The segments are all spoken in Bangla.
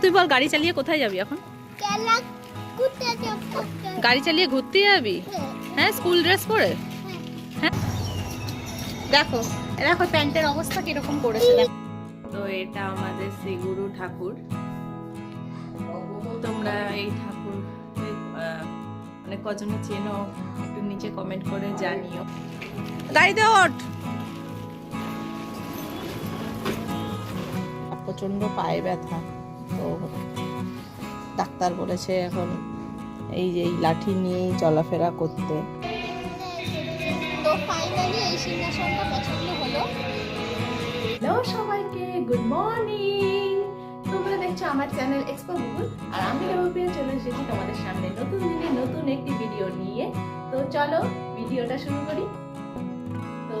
তুই বল গাড়ি চালিয়ে কোথায় যাবি এখন? গাড়ি চালিয়ে ঘুরতে যাবি? হ্যাঁ স্কুল ড্রেস পরে? হ্যাঁ। দেখো দেখো প্যান্টের অবস্থা কীরকম করেছে তো এটা আমাদের শ্রী গুরু ঠাকুর। তোমরা এই ঠাকুর আহ, মানে কজনে চেনো একটু নিচে কমেন্ট করে জানিও। গাড়িতে ওঠ। প্রচণ্ড পায়ে ব্যথা। তো ডাক্তার বলেছে এখন এই যে এই লাঠি নিয়েই চলাফেরা করতে। তো ফাইনালি এই সিংহাসনটা পছন্দ হলো। হ্যালো সবাইকে গুড মর্নিং তোমরা দেখছ আমার চ্যানেল এক্সপো গুগল আর আমি রবিপ্রিয়া চলে এসেছি তোমাদের সামনে নতুন দিনে নতুন একটি ভিডিও নিয়ে। তো চলো ভিডিওটা শুরু করি। তো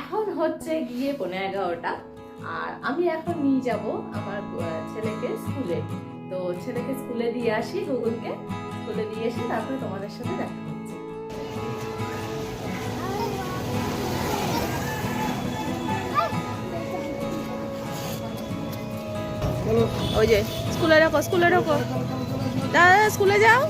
এখন হচ্ছে গিয়ে পনেরো এগারোটা। আর আমি এখন নিয়ে যাব আমার ছেলেকে স্কুলে। তো ছেলেকে স্কুলে দিয়ে আসি গুগলকে স্কুলে দিয়ে এসে তারপরে তোমাদের সাথে দেখা ওই যে, স্কুলে রাখো স্কুলে রাখো। দাদা স্কুলে যাও।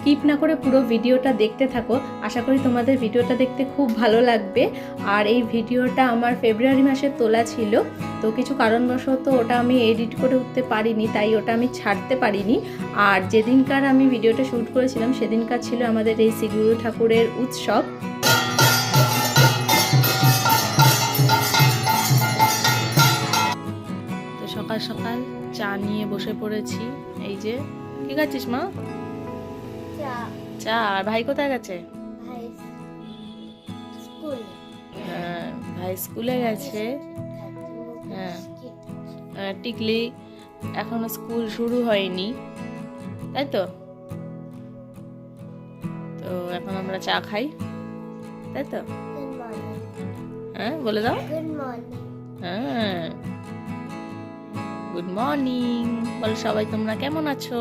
স্কিপ না করে পুরো ভিডিওটা দেখতে থাকো। আশা করি তোমাদের ভিডিওটা দেখতে খুব ভালো লাগবে। আর এই ভিডিওটা আমার ফেব্রুয়ারি মাসে তোলা ছিল। তো কিছু কারণবশত ওটা আমি এডিট করে উঠতে পারিনি, তাই ওটা আমি ছাড়তে পারিনি। আর যেদিনকার আমি ভিডিওটা শ্যুট করেছিলাম, সেদিনকার ছিল আমাদের এই শ্রীগুরু ঠাকুরের উৎসব। সকাল সকাল চা নিয়ে বসে পড়েছি। এই যে, কি খাচ্ছিস মা? চা। আর ভাই কোথায় গেছে? ভাই হ্যাঁ ভাই স্কুলে গেছে। হ্যাঁ। আহ, টিকলি এখনও স্কুল শুরু হয়নি। তাই তো? তো এখন আমরা চা খাই। তাই তো? হ্যাঁ বলে দাও। হ্যাঁ। গুড মর্নিং বল সবাই তোমরা কেমন আছো?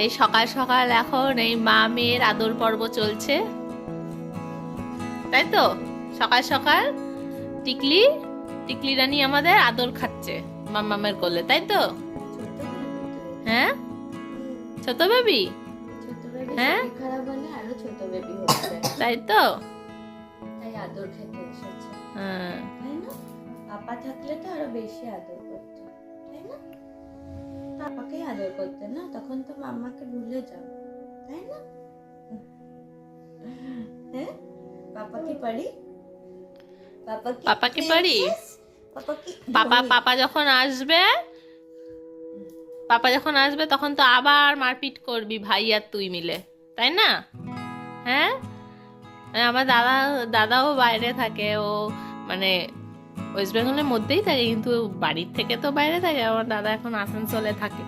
এই সকাল সকাল এখন এই মা মেয়ের আদর পর্ব চলছে। তাই তো? সকাল সকাল টিকলি টিকলি রানী আমাদের আদর খাচ্ছে মামামের কোলে, তাই তো? হ্যাঁ? ছোট বেবি হ্যাঁ? তাই তো? হ্যাঁ। পাপা থাকলে তো আরও বেশি আদর করতো, তাই না? পাপাকেই আদর করতে না তখন তো মাম্মাকে ভুলে যাও তাই না? হ্যাঁ? পাপা কি পারি? পাপা কি পাপা পারি? পাপা পাপা পাপা যখন আসবে পাপা যখন আসবে তখন তো আবার মারপিট করবি ভাই আর তুই মিলে তাই না? হ্যাঁ? আমার দাদা দাদাও বাইরে থাকে ও মানে ওয়েস্ট বেঙ্গলের মধ্যেই থাকে কিন্তু বাড়ির থেকে তো বাইরে থাকে। আমার দাদা এখন আসানসোলে থাকে।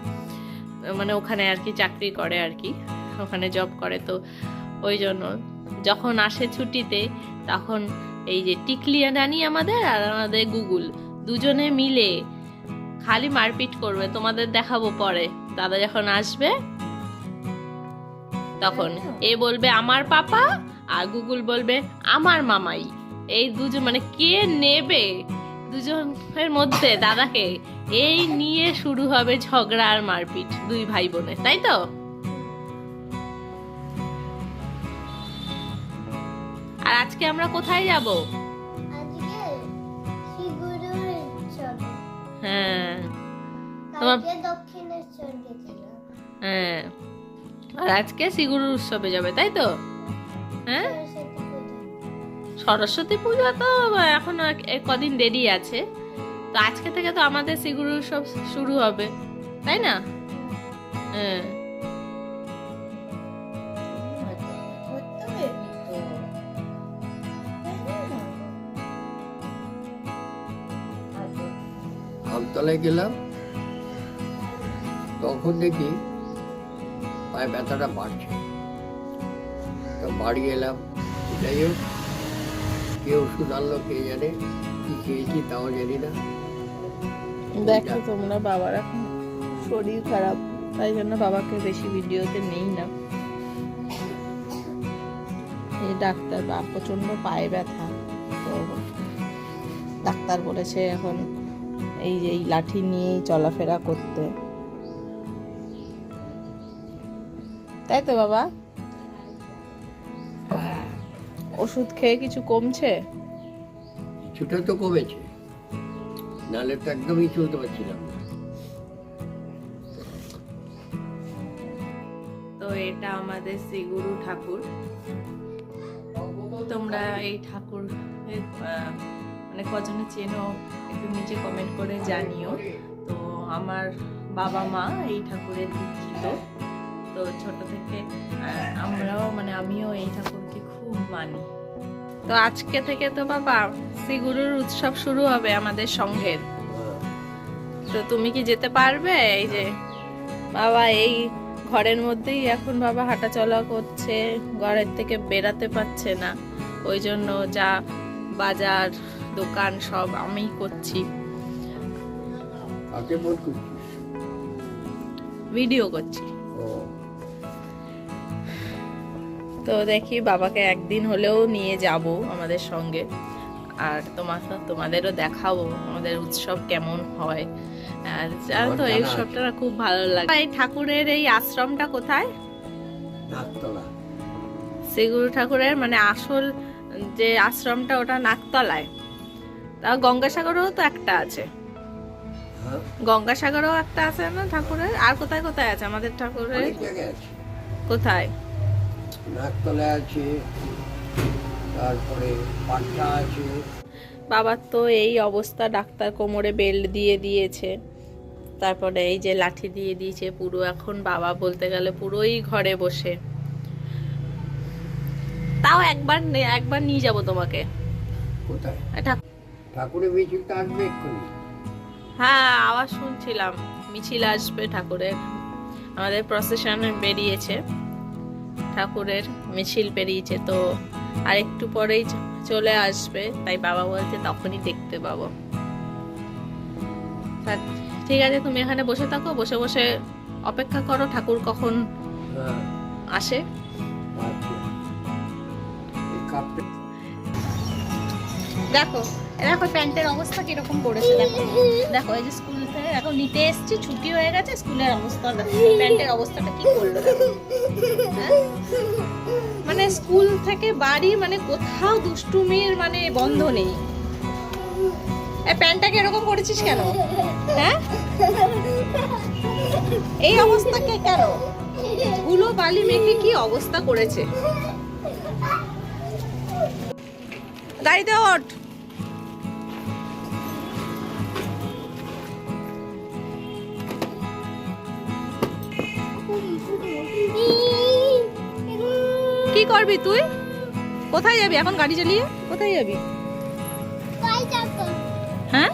মানে ওখানে আর কি চাকরি করে আর কি, ওখানে জব করে। তো ওই জন্য যখন আসে ছুটিতে, তখন এই যে টিকলিয়া নানি আমাদের আর আমাদের গুগল, দুজনে মিলে খালি মারপিট করবে। তোমাদের দেখাবো পরে। দাদা যখন আসবে, তখন এ বলবে, আমার পাপা, আর গুগল বলবে, আমার মামাই। এই দুজন মানে কে নেবে? দুজনের মধ্যে দাদাকে এই নিয়ে শুরু হবে ঝগড়া আর মারপিট দুই ভাই বোনের তাই তো? আর আজকে আমরা কোথায় যাব? হ্যাঁ। তোমার- হ্যাঁ। আর আজকে সিগুরুর উৎসবে যাবে তাই তো? হ্যাঁ সরস্বতী পুজো তো এখনও কদিন দেরি আছে। তো আজকে থেকে তো আমাদের সিগুরু সব শুরু হবে, তাই না? হ্যাঁ। আমতলায় গেলাম, তখন দেখি পায়ে ব্যথাটা বাড়ছে। তো বাড়ি এলাম, যাই হোক কে ওষুধ আনলো কে জানে কি খেয়েছি তাও জানি না। দেখো তোমরা বাবার এখন শরীর খারাপ তাই জন্য বাবাকে বেশি ভিডিওতে নেই না। এই ডাক্তার বা প্রচণ্ড পায়ে ব্যথা তো ডাক্তার বলেছে এখন এই যে এই লাঠি নিয়েই চলাফেরা করতে। তাই তো বাবা? ওষুধ খেয়ে কিছু কমছে? কিছুটা তো কমেছে। নাহলে তো একদমই চলতে পারছিলাম না। তো এটা আমাদের শ্রীগুরু ঠাকুর। তোমরা এই ঠাকুর আহ, মানে কজনে চেনো একটু নিচে কমেন্ট করে জানিও। তো আমার বাবা মা এই ঠাকুরের দীক্ষিত। তো ছোট থেকে আহ, আমরাও মানে আমিও এই ঠাকুরকে খুব মানি। তো আজকে থেকে তো বাবা শ্রীগুরুর উৎসব শুরু হবে আমাদের সঙ্গের তো তুমি কি যেতে পারবে? এই যে বাবা এই ঘরের মধ্যেই এখন বাবা হাঁটাচলা করছে ঘরের থেকে বেরাতে পারছে না। ওই জন্য যা বাজার দোকান সব আমিই করছি। ভিডিও করছি। তো দেখি বাবাকে একদিন হলেও নিয়ে যাব আমাদের সঙ্গে। আর তোমার তোমাদেরও দেখাবো আমাদের উৎসব কেমন হয়। আর জানো তো এই। উৎসবটা খুব ভালো লাগে। এই ঠাকুরের এই আশ্রমটা কোথায়? নাকতলা শ্রীগুরু ঠাকুরের মানে আসল যে আশ্রমটা ওটা নাকতলায় তা গঙ্গাসাগরেও তো একটা আছে। হ্যাঁ। গঙ্গাসাগরেও একটা আছে না ঠাকুরের? আর কোথায় কোথায় আছে আমাদের ঠাকুরের? কোথায়? নাকতলায় আছে তারপরে পাট্টা আছে। বাবার তো এই অবস্থা ডাক্তার কোমরে বেল্ট দিয়ে দিয়েছে তারপরে এই যে লাঠি দিয়ে দিয়েছে পুরো। এখন বাবা বলতে গেলে পুরোই ঘরে বসে। তাও একবার একবার নিয়ে যাব তোমাকে। কোথায়? ঠাকুরের মিছিলটা আসবে এক্ষুনি? হ্যাঁ আওয়াজ শুনছিলাম। মিছিল আসবে ঠাকুরের। আমাদের প্রসেশন বেরিয়েছে। ঠাকুরের মিছিল বেরিয়েছে তো আর একটু পরেই চলে আসবে। তাই বাবা বলছে তখনই দেখতে পাবো। ঠিক আছে তুমি এখানে বসে থাকো বসে বসে অপেক্ষা করো ঠাকুর কখন হ্যাঁ। আসে। কাপটা দেখো দেখো প্যান্টের অবস্থা কীরকম পড়েছে দেখো। দেখো এই যে স্কুল থেকে এখন নিতে এসছি, ছুটি হয়ে গেছে, স্কুলের অবস্থা প্যান্টের অবস্থাটা কি করল হ্যাঁ? মানে স্কুল থেকে বাড়ি মানে কোথাও দুষ্টুমির মানে বন্ধ নেই। প্যান্টটাকে এরকম করেছিস কেন? হ্যাঁ? এই অবস্থা কে কেন? ধুলো বালি মেখে কি অবস্থা করেছে? গাড়িতে ওঠ। করবি তুই? কোথায় যাবি? এখন গাড়ি চালিয়ে? কোথায় যাবি? হ্যাঁ?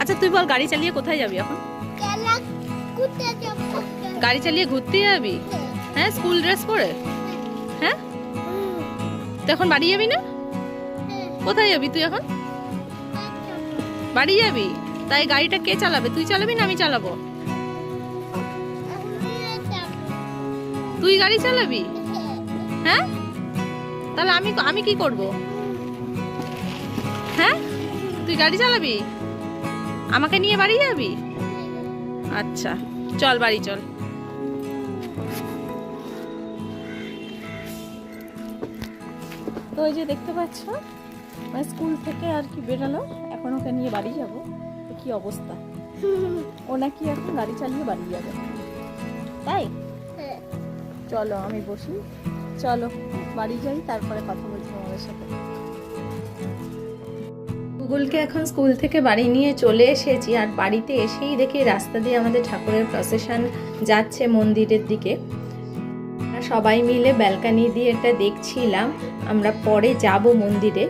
আচ্ছা তুই বল গাড়ি চালিয়ে কোথায় যাবি এখন? গাড়ি চালিয়ে ঘুরতে যাবি? হ্যাঁ। স্কুল ড্রেস পরে? হ্যাঁ? তুই এখন বাড়ি যাবি না? কোথায় যাবি তুই এখন? বাড়ি যাবি? তাই গাড়িটা কে চালাবে? তুই চালাবি না আমি চালাবো? তুই গাড়ি চালাবি? হ্যাঁ? তাহলে আমি আমি কি করব? হ্যাঁ? তুই গাড়ি চালাবি? আমাকে নিয়ে বাড়ি যাবি? আচ্ছা চল বাড়ি চল। তো ওই যে দেখতে পাচ্ছ মানে স্কুল থেকে আর কি বেরোলো, এখন ওকে নিয়ে বাড়ি যাব। কি অবস্থা? ও নাকি এখন গাড়ি চালিয়ে বাড়ি যাবে। তাই? চলো, আমি বসি। চলো, বাড়ি যাই, তারপরে কথা বলছি আমাদের সাথে। গুগলকে এখন স্কুল থেকে বাড়ি নিয়ে চলে এসেছি আর বাড়িতে এসেই দেখি রাস্তা দিয়ে আমাদের ঠাকুরের প্রসেশন যাচ্ছে মন্দিরের দিকে। সবাই মিলে ব্যালকানি দিয়ে এটা দেখছিলাম, আমরা পরে যাব মন্দিরে।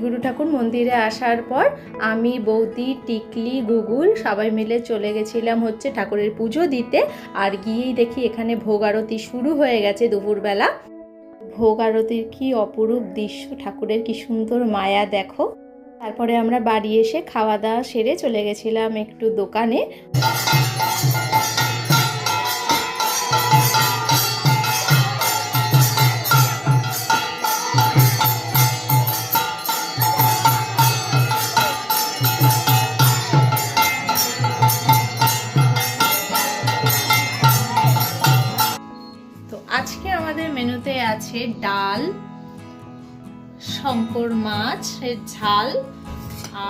শ্রীগুরু ঠাকুর মন্দিরে আসার পর আমি, বৌদি, টিকলি, গুগুল সবাই মিলে চলে গেছিলাম হচ্ছে ঠাকুরের পুজো দিতে। আর গিয়েই দেখি এখানে ভোগ আরতি শুরু হয়ে গেছে দুপুরবেলা। ভোগ আরতির কি অপরূপ দৃশ্য, ঠাকুরের কি সুন্দর মায়া, দেখো। তারপরে আমরা বাড়ি এসে খাওয়া দাওয়া সেরে চলে গেছিলাম একটু দোকানে। আছে ডাল, শঙ্কর মাছের ঝাল,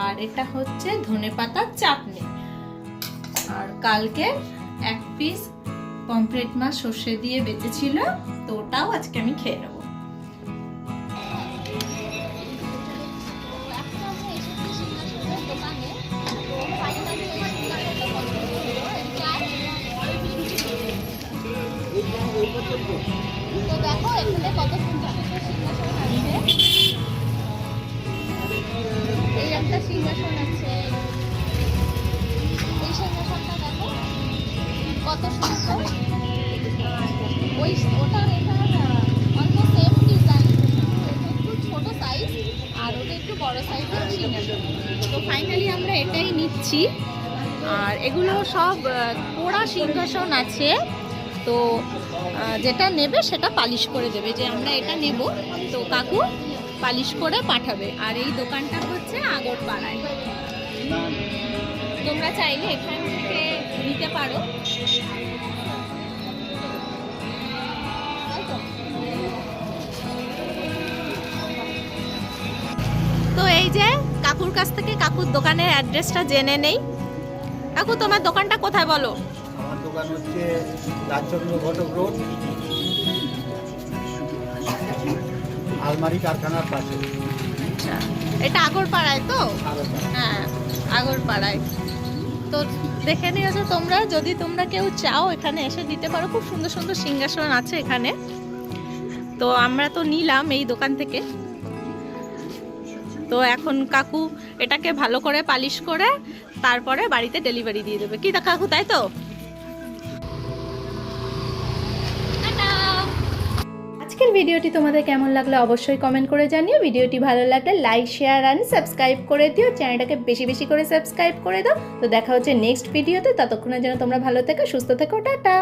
আর এটা হচ্ছে ধনে ধনেপাতার চাটনি। আর কালকে এক পিস পমফ্রেট মাছ সর্ষে দিয়ে বেঁচেছিল তো ওটাও আজকে আমি খেয়ে নেব। তো দেখো, এখানে কত সুন্দর আছে। এই একটা সিংহাসন আছে। এই সিংহাসনটা দেখো, কত সুন্দর। ওই ওটার এটার অলমোস্ট সেম ডিজাইন একটু ছোট সাইজ আর ওটা একটু বড় সাইজের সিংহাসন। তো ফাইনালি আমরা এটাই নিচ্ছি। আর এগুলো সব পোড়া সিংহাসন আছে। তো যেটা নেবে সেটা পালিশ করে দেবে, যে আমরা এটা নেব। তো কাকু পালিশ করে পাঠাবে। আর এই দোকানটা হচ্ছে আগরপাড়ায়। তোমরা চাইলে এখান থেকে নিতে পারো। তো এই যে কাকুর কাছ থেকে কাকুর দোকানের অ্যাড্রেসটা জেনে নেই। কাকু, তোমার দোকানটা কোথায় বলো? দোকান হচ্ছে রাজচন্দ্র ঘটক রোড আলমারি কারখানার পাশে। আচ্ছা এটা আগরপাড়ায় তো। হ্যাঁ আগরপাড়ায়। তো দেখে নিয়েছো তোমরা যদি তোমরা কেউ চাও এখানে এসে দিতে পারো খুব সুন্দর সুন্দর সিংহাসন আছে এখানে। তো আমরা তো নিলাম এই দোকান থেকে। তো এখন কাকু এটাকে ভালো করে পালিশ করে তারপরে বাড়িতে ডেলিভারি দিয়ে দেবে। কি তা কাকু তাই তো? আজকের ভিডিওটি তোমাদের কেমন লাগল অবশ্যই কমেন্ট করে জানিও। ভিডিওটি ভালো লাগলে লাইক শেয়ার অ্যান্ড সাবস্ক্রাইব করে দিও। চ্যানেলটাকে বেশি বেশি করে সাবস্ক্রাইব করে দাও। তো দেখা হচ্ছে নেক্সট ভিডিওতে ততক্ষণের জন্য তোমরা ভালো থেকো, সুস্থ থেকো, টাটা।